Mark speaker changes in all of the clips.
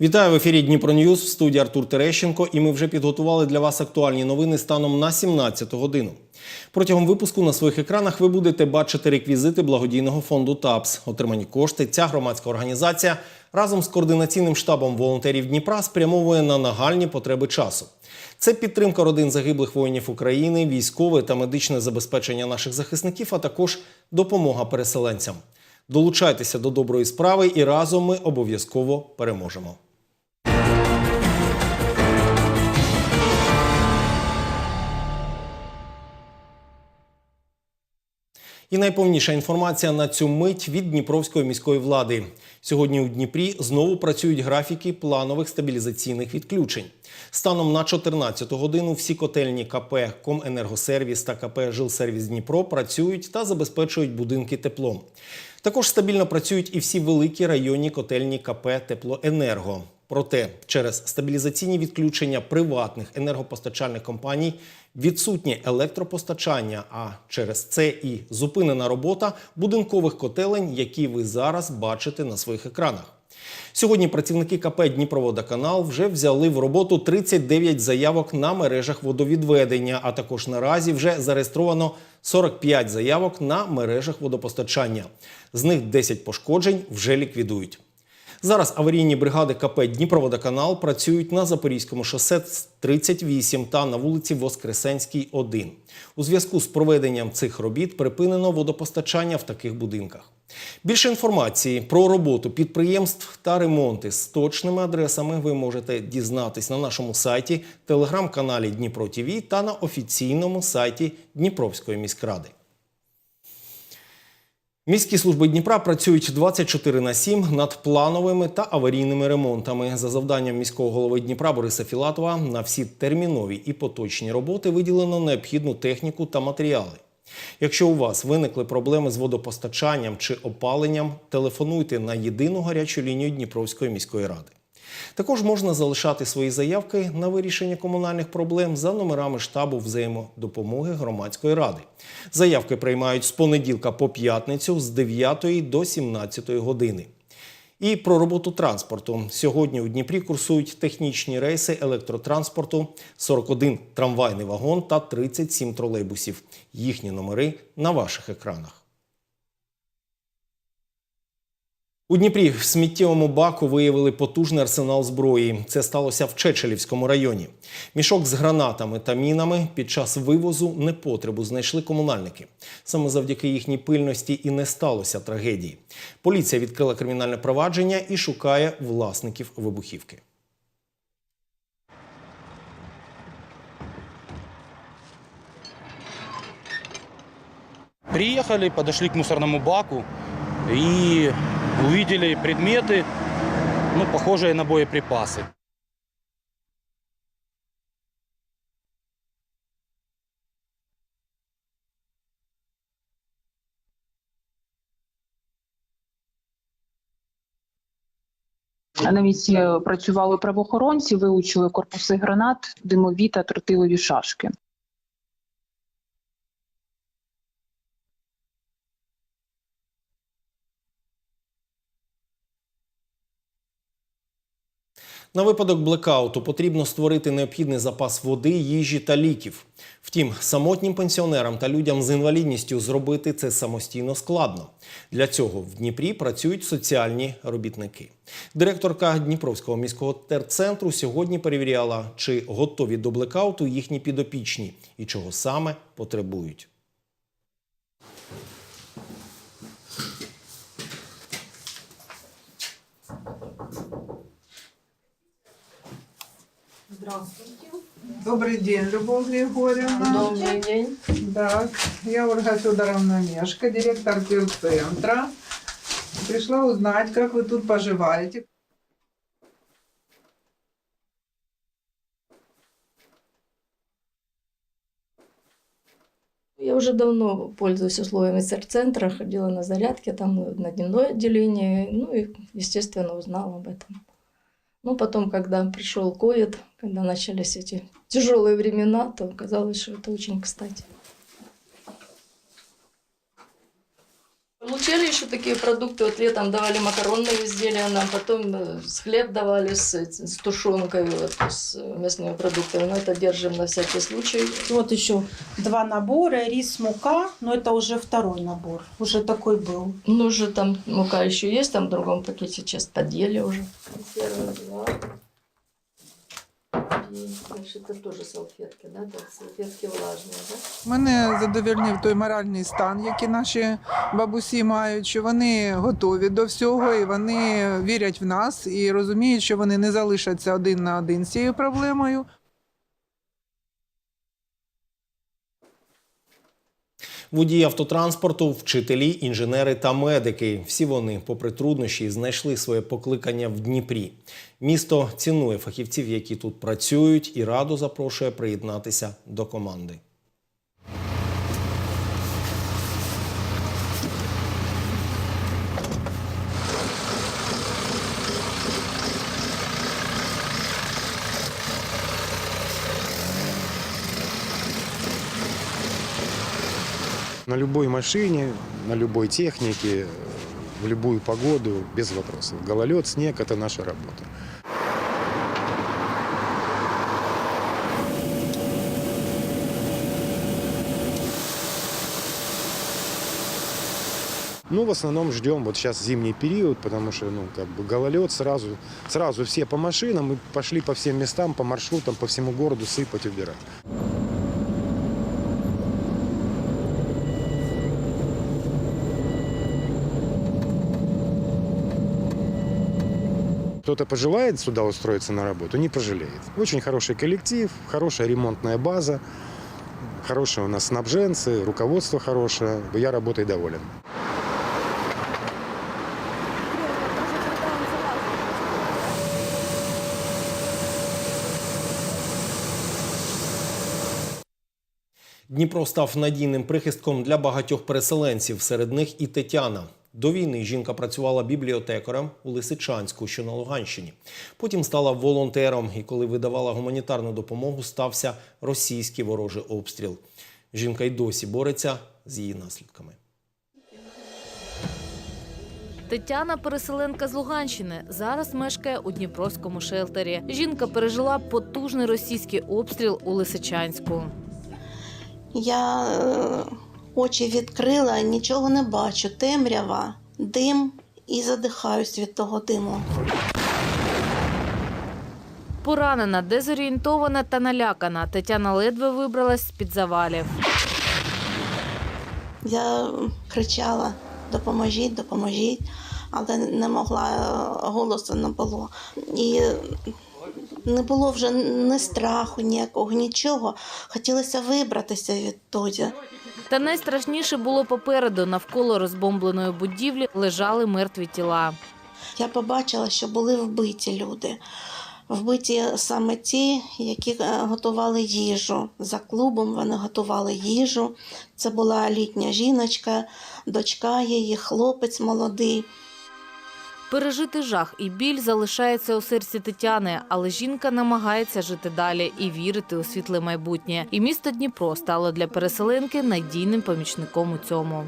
Speaker 1: Вітаю в ефірі Дніпро Ньюз в студії Артур Терещенко. І ми вже підготували для вас актуальні новини станом на 17 годину. Протягом випуску на своїх екранах ви будете бачити реквізити благодійного фонду ТАПС. Отримані кошти. Ця громадська організація разом з координаційним штабом волонтерів Дніпра спрямовує на нагальні потреби часу. Це підтримка родин загиблих воїнів України, військове та медичне забезпечення наших захисників, а також допомога переселенцям. Долучайтеся до доброї справи і разом ми обов'язково переможемо. І найповніша інформація на цю мить від Дніпровської міської влади. Сьогодні у Дніпрі знову працюють графіки планових стабілізаційних відключень. Станом на 14 годину всі котельні КП Коменергосервіс та КП Жилсервіс Дніпро працюють та забезпечують будинки теплом. Також стабільно працюють і всі великі районні котельні КП Теплоенерго. Проте через стабілізаційні відключення приватних енергопостачальних компаній відсутнє електропостачання, а через це і зупинена робота будинкових котелень, які ви зараз бачите на своїх екранах. Сьогодні працівники КП Дніпроводоканал вже взяли в роботу 39 заявок на мережах водовідведення, а також наразі вже зареєстровано 45 заявок на мережах водопостачання. З них 10 пошкоджень вже ліквідують. Зараз аварійні бригади КП Дніпроводоканал працюють на Запорізькому шосе 38 та на вулиці Воскресенській, 1. У зв'язку з проведенням цих робіт припинено водопостачання в таких будинках. Більше інформації про роботу підприємств та ремонти з точними адресами ви можете дізнатись на нашому сайті, телеграм-каналі Дніпро ТІВІ та на офіційному сайті Дніпровської міськради. Міські служби Дніпра працюють 24 на 7 над плановими та аварійними ремонтами. За завданням міського голови Дніпра Бориса Філатова на всі термінові і поточні роботи виділено необхідну техніку та матеріали. Якщо у вас виникли проблеми з водопостачанням чи опаленням, телефонуйте на єдину гарячу лінію Дніпровської міської ради. Також можна залишати свої заявки на вирішення комунальних проблем за номерами штабу взаємодопомоги громадської ради. Заявки приймають з понеділка по п'ятницю з 9 до 17 години. І про роботу транспорту. Сьогодні у Дніпрі курсують технічні рейси електротранспорту, 41 трамвайний вагон та 37 тролейбусів. Їхні номери на ваших екранах. У Дніпрі в сміттєвому баку виявили потужний арсенал зброї. Це сталося в Чечелівському районі. Мішок з гранатами та мінами під час вивозу непотребу знайшли комунальники. Саме завдяки їхній пильності і не сталося трагедії. Поліція відкрила кримінальне провадження і шукає власників вибухівки.
Speaker 2: Приехали, подошли к мусорному баку и увидели предметы, ну, похожие на боеприпасы.
Speaker 3: На місці працювали правоохоронці, вилучили корпуси гранат, димові та тротилові шашки.
Speaker 1: На випадок блекауту потрібно створити необхідний запас води, їжі та ліків. Втім, самотнім пенсіонерам та людям з інвалідністю зробити це самостійно складно. Для цього в Дніпрі працюють соціальні робітники. Директорка Дніпровського міського терцентру сьогодні перевіряла, чи готові до блекауту їхні підопічні і чого саме потребують.
Speaker 4: Здравствуйте.
Speaker 5: Добрый день, Любовь Григорьевна.
Speaker 4: Добрый день.
Speaker 5: Так, я Ольга Федоровна Мешка, директор центра. Пришла узнать, как вы тут поживаете.
Speaker 4: Я уже давно пользуюсь условиями центра, ходила на зарядки, там на дневное отделение, ну и, естественно, узнала об этом. Ну, потом, когда пришел ковид, когда начались эти тяжелые времена, то оказалось, что это очень кстати. получали еще такие продукты. Вот летом давали макаронные изделия нам, потом э, с хлеб давали с, с тушенкой, вот, с мясными продуктами. Но это держим на всякий случай.
Speaker 6: Вот еще два набора, рис, мука, но это уже второй набор, уже такой был.
Speaker 4: Ну, уже там мука еще есть, там в другом пакете сейчас подъели уже. Консервы два. И дальше это тоже салфетки, да? Да, салфетки влажные, да?
Speaker 5: Мене задовольнив той моральний стан, який наші бабусі мають, що вони готові до всього і вони вірять в нас і розуміють, що вони не залишаться один на один з цією проблемою.
Speaker 1: Водії автотранспорту, вчителі, інженери та медики. Всі вони, попри труднощі, знайшли своє покликання в Дніпрі. Місто цінує фахівців, які тут працюють, і радо запрошує приєднатися до команди.
Speaker 7: На любой машине, на любой технике, в любую погоду, без вопросов. Гололед, снег – это наша работа. Ну, в основном ждем вот сейчас зимний период, потому что, ну, как бы гололед сразу, сразу все по машинам и пошли по всем местам, по маршрутам, по всему городу сыпать, убирать. Кто-то пожелает сюда устроиться на работу, не пожалеет. Очень хороший коллектив, хорошая ремонтная база, хорошие у нас снабженцы, руководство хорошее. Я работой доволен.
Speaker 1: Дніпро став надійним прихистком для багатьох переселенців, серед них і Тетяна. До війни жінка працювала бібліотекарем у Лисичанську, що на Луганщині. Потім стала волонтером, і коли видавала гуманітарну допомогу, стався російський ворожий обстріл. Жінка й досі бореться з її наслідками.
Speaker 8: Тетяна переселенка з Луганщини. Зараз мешкає у Дніпровському шелтері. Жінка пережила потужний російський обстріл у Лисичанську.
Speaker 9: Я е, очі відкрила, нічого не бачу. Темрява, дим і задихаюсь від того диму.
Speaker 8: Поранена, дезорієнтована та налякана. Тетяна ледве вибралась з під завалів.
Speaker 9: Я кричала: допоможіть, допоможіть, але не могла, е, голосу не було. І не було вже ні страху, ніякого, нічого. Хотілося вибратися відтоді.
Speaker 8: Та найстрашніше було попереду. Навколо розбомбленої будівлі лежали мертві тіла.
Speaker 9: Я побачила, що були вбиті люди. Вбиті саме ті, які е, готували їжу. За клубом вони готували їжу. Це була літня жіночка, дочка її, хлопець молодий.
Speaker 8: Пережити жах і біль залишається у серці Тетяни, але жінка намагається жити далі і вірити у світле майбутнє. І місто Дніпро стало для переселенки надійним помічником у цьому.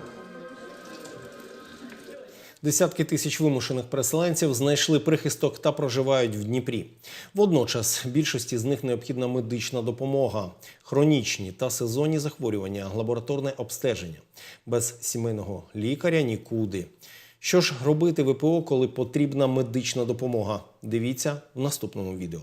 Speaker 1: Десятки тисяч вимушених переселенців знайшли прихисток та проживають в Дніпрі. Водночас більшості з них необхідна медична допомога, хронічні та сезонні захворювання, лабораторне обстеження. Без сімейного лікаря нікуди. Що ж робити ВПО, коли потрібна медична допомога? Дивіться в наступному відео.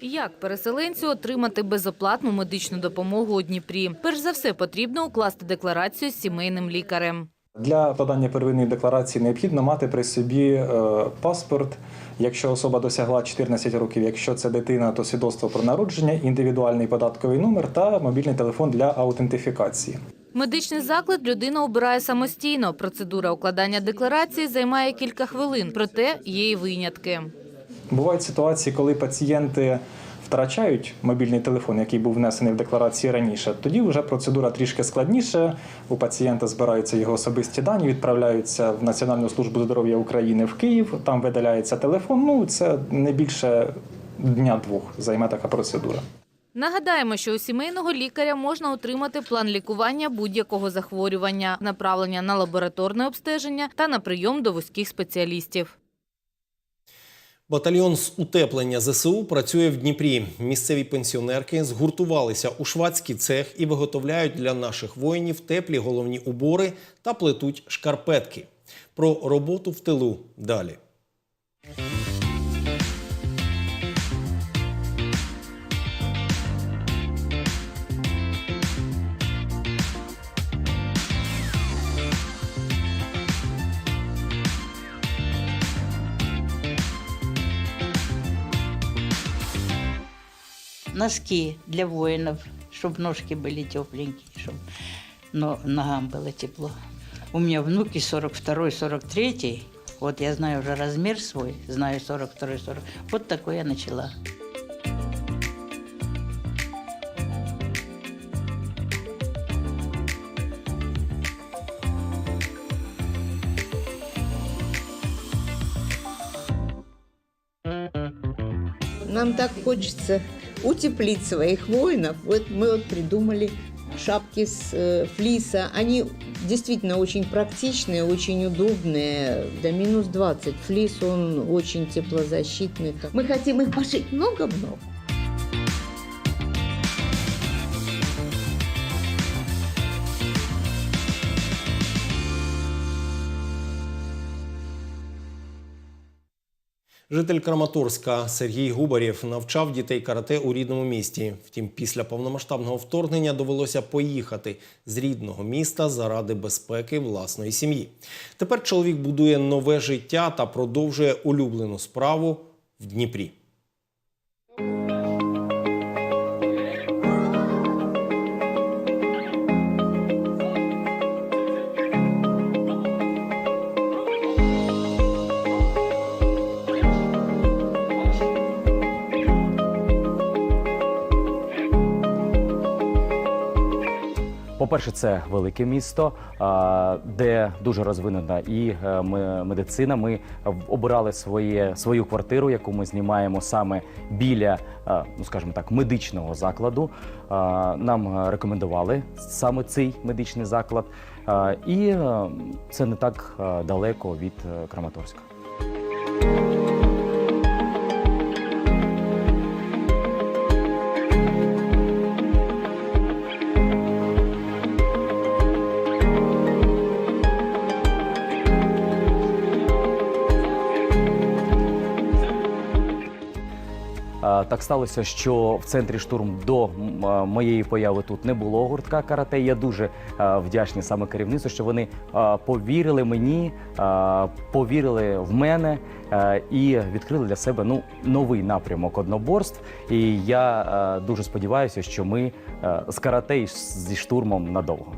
Speaker 8: Як переселенцю отримати безоплатну медичну допомогу у Дніпрі? Перш за все потрібно укласти декларацію з сімейним лікарем.
Speaker 10: Для подання первинної декларації необхідно мати при собі е, паспорт. Якщо особа досягла 14 років, якщо це дитина, то свідоцтво про народження, індивідуальний податковий номер та мобільний телефон для аутентифікації.
Speaker 8: Медичний заклад людина обирає самостійно. Процедура укладання декларації займає кілька хвилин, проте є і винятки.
Speaker 10: Бувають ситуації, коли пацієнти втрачають мобільний телефон, який був внесений в декларації раніше. Тоді вже процедура трішки складніша. У пацієнта збираються його особисті дані, відправляються в Національну службу здоров'я України в Київ. Там видаляється телефон. Ну це не більше дня-двох займе така процедура.
Speaker 8: Нагадаємо, що у сімейного лікаря можна отримати план лікування будь-якого захворювання, направлення на лабораторне обстеження та на прийом до вузьких спеціалістів.
Speaker 1: Батальйон з утеплення ЗСУ працює в Дніпрі. Місцеві пенсіонерки згуртувалися у швадський цех і виготовляють для наших воїнів теплі головні убори та плетуть шкарпетки. Про роботу в тилу далі.
Speaker 11: Носки для воинов, чтобы ножки были тепленькие, чтобы ногам было тепло. У меня внуки 42 43 вот я знаю уже размер свой, знаю 42 40 Вот такой я начала.
Speaker 12: Нам так хочется утеплить своих воинов. Вот мы вот придумали шапки с э, флиса. Они действительно очень практичные, очень удобные. До минус 20. Флис, он очень теплозащитный. Мы хотим их пошить много-много.
Speaker 1: Житель Краматорська Сергій Губарєв навчав дітей карате у рідному місті. Втім, після повномасштабного вторгнення довелося поїхати з рідного міста заради безпеки власної сім'ї. Тепер чоловік будує нове життя та продовжує улюблену справу в Дніпрі.
Speaker 13: По-перше, це велике місто, де дуже розвинена і е, медицина. Ми обирали своє, свою квартиру, яку ми знімаємо саме біля, ну скажімо так, медичного закладу. Нам е, рекомендували саме цей медичний заклад, і е, це не так далеко від Краматорська. Так сталося, що в центрі штурм до моєї появи тут не було гуртка карате. Я дуже вдячний саме керівництву, що вони повірили мені, повірили в мене і відкрили для себе ну новий напрямок одноборств. І я дуже сподіваюся, що ми з карате зі штурмом надовго.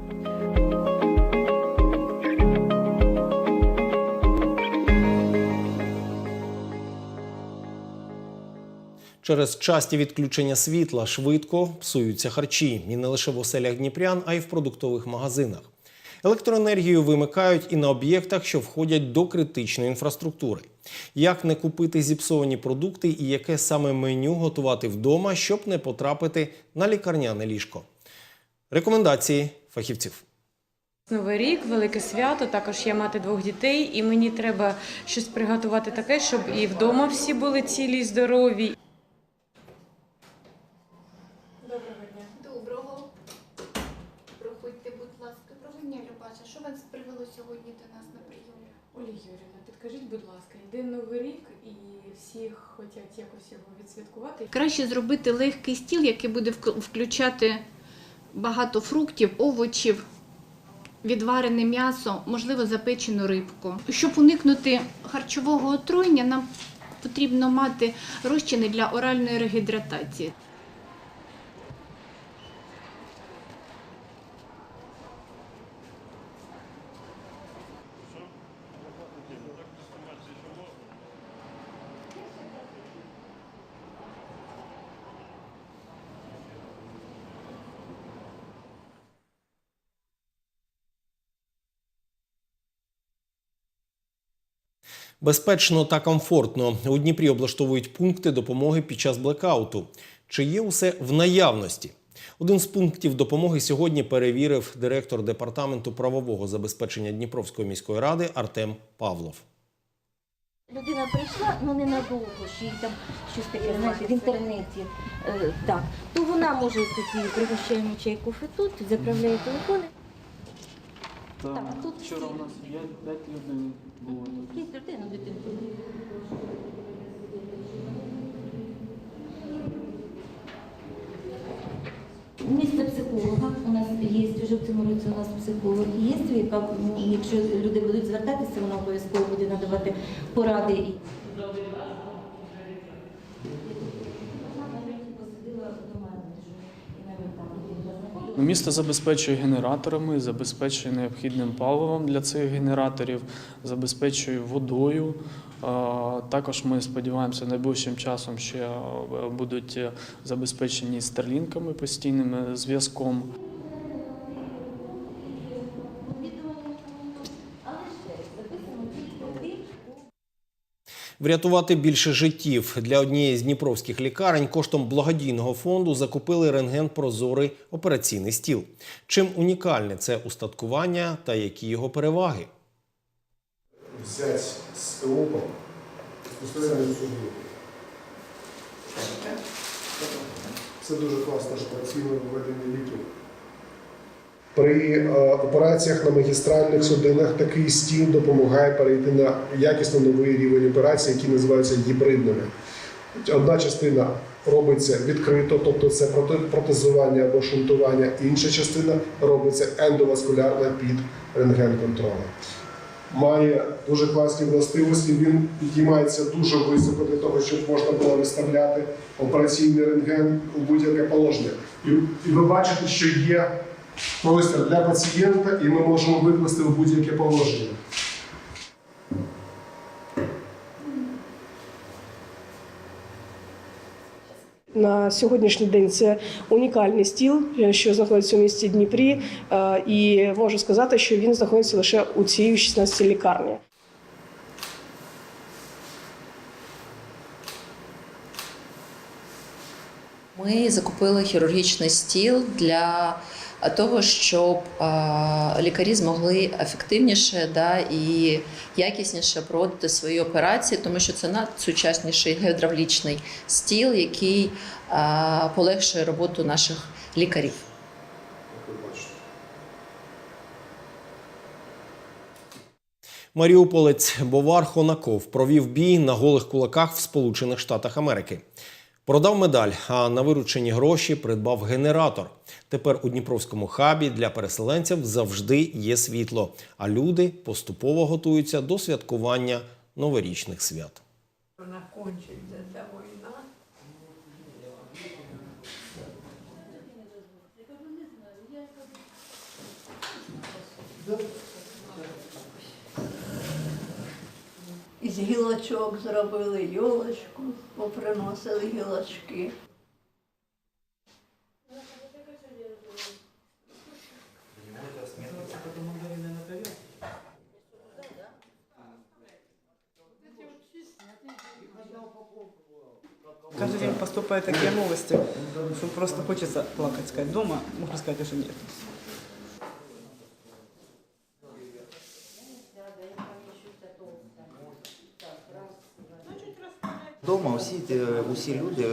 Speaker 1: Через часті відключення світла швидко псуються харчі і не лише в оселях дніпрян, а й в продуктових магазинах. Електроенергію вимикають і на об'єктах, що входять до критичної інфраструктури. Як не купити зіпсовані продукти і яке саме меню готувати вдома, щоб не потрапити на лікарняне ліжко? Рекомендації фахівців.
Speaker 14: Новий рік, велике свято. Також я мати двох дітей, і мені треба щось приготувати таке, щоб і вдома всі були цілі, й здорові.
Speaker 15: Доброго. Проходьте, будь ласка. Доброго дня, Любача. Що вас привело сьогодні до нас на прийом?
Speaker 14: Оля Юрівна, підкажіть, будь ласка, йде новий рік і всі хочуть якось його відсвяткувати.
Speaker 15: Краще зробити легкий стіл, який буде вк- включати багато фруктів, овочів, відварене м'ясо, можливо, запечену рибку. Щоб уникнути харчового отруєння, нам потрібно мати розчини для оральної регідратації.
Speaker 1: Безпечно та комфортно у Дніпрі облаштовують пункти допомоги під час блекауту. Чи є усе в наявності? Один з пунктів допомоги сьогодні перевірив директор департаменту правового забезпечення Дніпровської міської ради Артем Павлов.
Speaker 16: Людина прийшла, ну ненадовго, що їй там щось таке, знаєте, в інтернеті. Е, так, то вона може тоді пригощаємо чай кофе тут, заправляє телефони. Так, а тут вчора у нас 5 людей було. Людей на дитинку. Місце психолога у нас є, вже в цьому році у нас психолог є, яка, якщо люди будуть звертатися, вона обов'язково буде надавати поради. і-
Speaker 17: Ну, Місто забезпечує генераторами, забезпечує необхідним паливом для цих генераторів, забезпечує водою. Також ми сподіваємося, найближчим часом ще е, будуть е, забезпечені старлінками постійним зв'язком.
Speaker 1: Врятувати більше життів для однієї з дніпровських лікарень коштом благодійного фонду закупили рентген прозорий операційний стіл. Чим унікальне це устаткування та які його переваги?
Speaker 18: взять с опом, установити цю. Це дуже класно, що працює введення ліків. При е, операціях на магістральних судинах такий стіл допомагає перейти на якісно новий рівень операцій, які називаються гібридними. Одна частина робиться відкрито, тобто це проте- протезування або шунтування, інша частина робиться ендоваскулярно під рентген-контролем має дуже класні властивості. Він підіймається дуже високо для того, щоб можна було виставляти операційний рентген у будь-яке положення. І ви бачите, що є простір для пацієнта, і ми можемо викласти в будь-яке положення.
Speaker 19: На сьогоднішній день це унікальний стіл, що знаходиться у місті Дніпрі, е, і можу сказати, що він знаходиться лише у цій 16 лікарні.
Speaker 20: Ми закупили хірургічний стіл для того, щоб лікарі змогли ефективніше да, і якісніше проводити свої операції, тому що це надсучасніший гідравлічний стіл, який полегшує роботу наших лікарів.
Speaker 1: Маріуполець Бовар Хонаков провів бій на голих кулаках в Сполучених Штатах Америки. Продав медаль, а на виручені гроші придбав генератор. Тепер у Дніпровському хабі для переселенців завжди є світло, а люди поступово готуються до святкування новорічних свят.
Speaker 21: Вона кончиться ця війна. Гілочок зробили йолочку, поприносили гілочки.
Speaker 22: Каждый день поступают такие новости, что просто хочется плакать, сказать дома, можно сказать, что нет.
Speaker 23: Дома усі, усі люди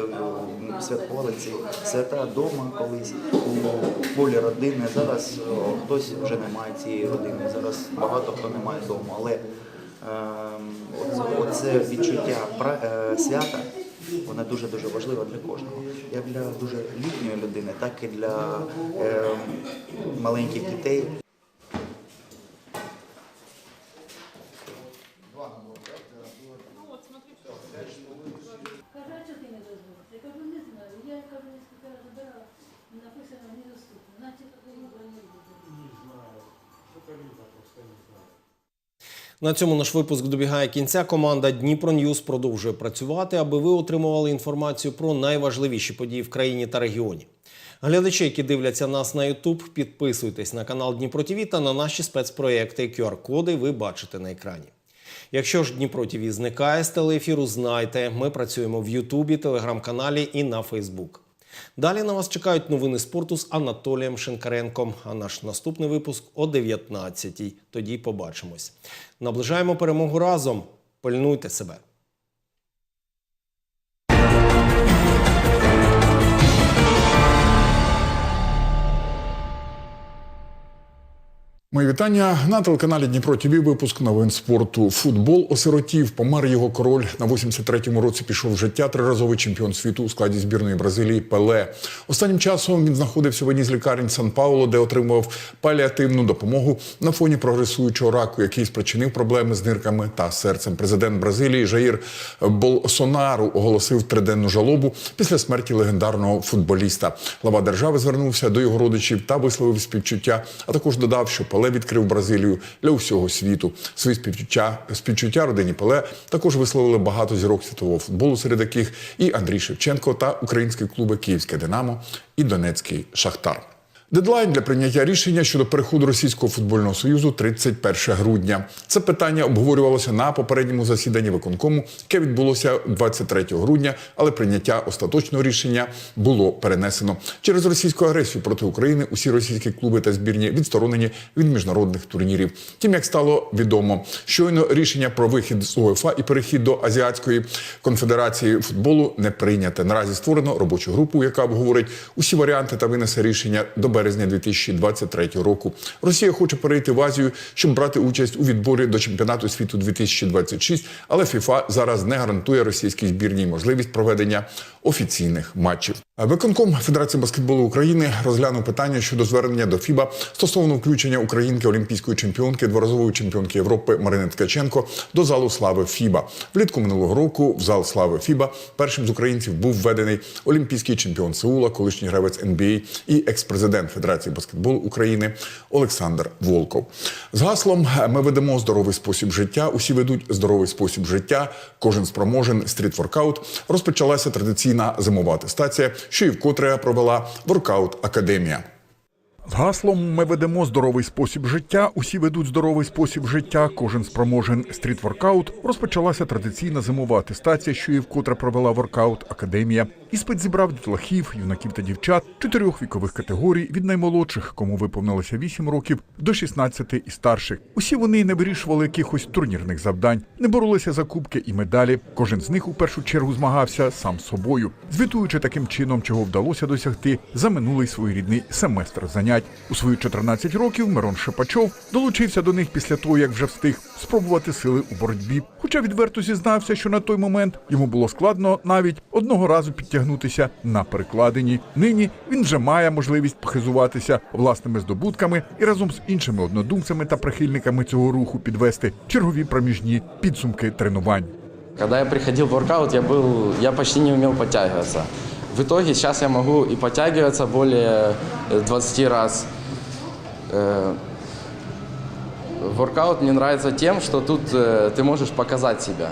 Speaker 23: святкували ці свята вдома колись у полі родини. Зараз е, хтось вже не має цієї родини. Зараз багато хто не має вдома. Але е, оце, відчуття е, свята воно дуже дуже важливе для кожного. Як для дуже літньої людини, так і для е, маленьких дітей.
Speaker 1: На цьому наш випуск добігає кінця. Команда Дніпро Ньюз продовжує працювати, аби ви отримували інформацію про найважливіші події в країні та регіоні. Глядачі, які дивляться нас на YouTube, підписуйтесь на канал Дніпро ТВ та на наші спецпроєкти. QR-коди ви бачите на екрані. Якщо ж Дніпро ТВ зникає з телеефіру, знайте, ми працюємо в Ютубі, телеграм-каналі і на Фейсбук. Далі на вас чекають новини спорту з Анатолієм Шинкаренком. А наш наступний випуск о 19-й. Тоді побачимось. Наближаємо перемогу разом. Пильнуйте себе.
Speaker 24: Мої вітання на телеканалі Дніпро ТВ. Випуск новин спорту. Футбол осиротів. Помер його король. На 83-му році пішов в життя триразовий чемпіон світу у складі збірної Бразилії Пеле. Останнім часом він знаходився в одній з лікарень Сан Пауло, де отримував паліативну допомогу на фоні прогресуючого раку, який спричинив проблеми з нирками та серцем. Президент Бразилії Жаїр Болсонару оголосив триденну жалобу після смерті легендарного футболіста. Глава держави звернувся до його родичів та висловив співчуття, а також додав, що Пеле відкрив Бразилію для усього світу. Свої співчуття співчуття родині Пеле також висловили багато зірок світового футболу, серед яких і Андрій Шевченко та українські клуби Київське Динамо і Донецький Шахтар. Дедлайн для прийняття рішення щодо переходу Російського футбольного союзу 31 грудня. Це питання обговорювалося на попередньому засіданні виконкому, яке відбулося 23 грудня, але прийняття остаточного рішення було перенесено через російську агресію проти України. Усі російські клуби та збірні відсторонені від міжнародних турнірів. Тим як стало відомо, щойно рішення про вихід з УЄФА і перехід до азіатської конфедерації футболу не прийняте. Наразі створено робочу групу, яка обговорить усі варіанти та винесе рішення до березня 2023 року. Росія хоче перейти в Азію, щоб брати участь у відборі до чемпіонату світу 2026, але ФІФА зараз не гарантує російській збірній можливість проведення офіційних матчів. Виконком Федерації баскетболу України розглянув питання щодо звернення до ФІБА стосовно включення українки олімпійської чемпіонки, дворазової чемпіонки Європи Марини Ткаченко до залу слави ФІБА. Влітку минулого року в зал слави ФІБА першим з українців був введений олімпійський чемпіон Сеула, колишній гравець НБА і екс-президент Федерації баскетболу України Олександр Волков. З гаслом Ми ведемо здоровий спосіб життя. Усі ведуть здоровий спосіб життя. Кожен спроможен стріт-воркаут. Розпочалася традиційна зимова атестація, що і вкотре провела Воркаут Академія. З гаслом ми ведемо здоровий спосіб життя. Усі ведуть здоровий спосіб життя. Кожен спроможен стріт-воркаут. Розпочалася традиційна зимова атестація, що і вкотре провела воркаут академія. Іспит зібрав дітлахів, юнаків та дівчат чотирьох вікових категорій від наймолодших, кому виповнилося 8 років, до 16 і старших. Усі вони не вирішували якихось турнірних завдань, не боролися за кубки і медалі. Кожен з них у першу чергу змагався сам собою, звітуючи таким чином, чого вдалося досягти за минулий своєрідний семестр занять. У свої 14 років Мирон Шепачов долучився до них після того, як вже встиг спробувати сили у боротьбі. Хоча відверто зізнався, що на той момент йому було складно навіть одного разу підтягнутися на перекладині. Нині він вже має можливість похизуватися власними здобутками і разом з іншими однодумцями та прихильниками цього руху підвести чергові проміжні підсумки тренувань.
Speaker 25: Когда я приходил в воркаут, я был, я почти не умел подтягиваться. В итоге сейчас я могу и подтягиваться более э, 20 раз. Э, Воркаут мне нравится тем, что тут э, ты можешь показать себя.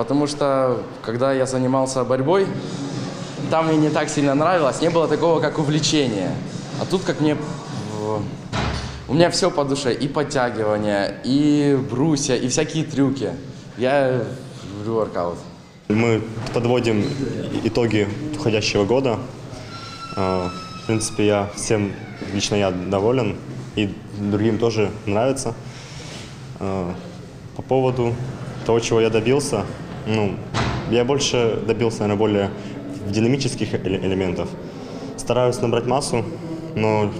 Speaker 25: Потому что, когда я занимался борьбой, там мне не так сильно нравилось, не было такого, как увлечение. А тут, как мне... У меня все по душе, и подтягивания, и брусья, и всякие трюки. Я люблю воркаут.
Speaker 26: Мы подводим итоги уходящего года. А, В принципе, я всем, лично я доволен, и другим тоже нравится. А, По поводу того, чего я добился, ну, я больше добился, наверное, более динамических эле- элементов. Стараюсь набрать массу, но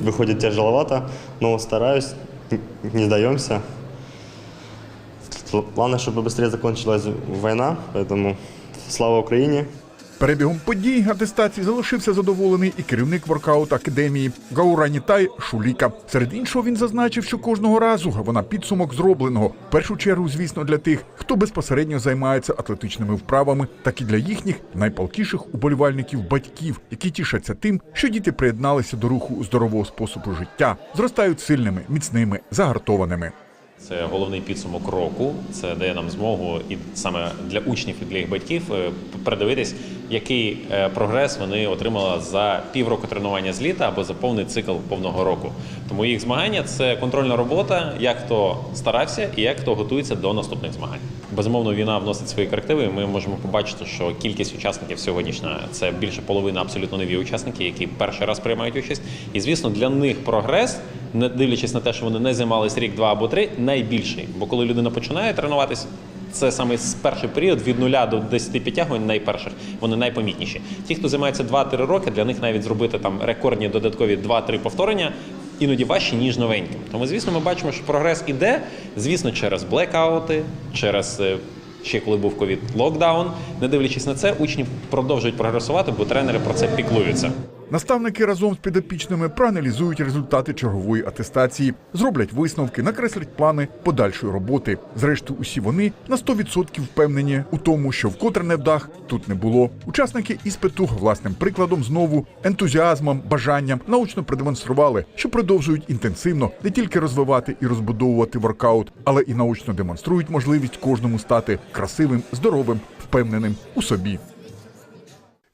Speaker 26: выходит тяжеловато, но стараюсь, не сдаемся. Главное, чтобы быстрее закончилась война, поэтому слава Україні.
Speaker 24: Перебігом подій атестації залишився задоволений і керівник воркаут академії Гауранітай Шуліка. Серед іншого він зазначив, що кожного разу вона підсумок зробленого. В першу чергу, звісно, для тих, хто безпосередньо займається атлетичними вправами, так і для їхніх найпалкіших уболівальників батьків, які тішаться тим, що діти приєдналися до руху здорового способу життя, зростають сильними, міцними, загартованими.
Speaker 27: Це головний підсумок року. Це дає нам змогу і саме для учнів і для їх батьків е, передивитись
Speaker 28: який е, прогрес вони отримали за півроку тренування з літа або за повний цикл повного року. Тому їх змагання це контрольна робота, як хто старався і як хто готується до наступних змагань. Безумовно, війна вносить свої корективи. і Ми можемо побачити, що кількість учасників сьогоднішня це більше половини абсолютно нові учасники, які перший раз приймають участь. І звісно, для них прогрес, не дивлячись на те, що вони не займались рік, два або три, найбільший. Бо коли людина починає тренуватись, це саме з перший період від 0 до 10 підтягувань найперших, вони найпомітніші. Ті, хто займається 2-3 роки, для них навіть зробити там рекордні додаткові 2-3 повторення. Іноді важче, ніж новеньким. Тому, звісно, ми бачимо, що прогрес іде, звісно, через блекаути, через е, ще коли був ковід локдаун. Не дивлячись на це, учні продовжують прогресувати, бо тренери про це піклуються.
Speaker 29: Наставники разом з підопічними проаналізують результати чергової атестації, зроблять висновки, накреслять плани подальшої роботи. Зрештою, усі вони на 100% впевнені у тому, що вкотре невдах тут не було. Учасники іспиту власним прикладом знову ентузіазмом, бажанням научно продемонстрували, що продовжують інтенсивно не тільки розвивати і розбудовувати воркаут, але і научно демонструють можливість кожному стати красивим, здоровим, впевненим у собі.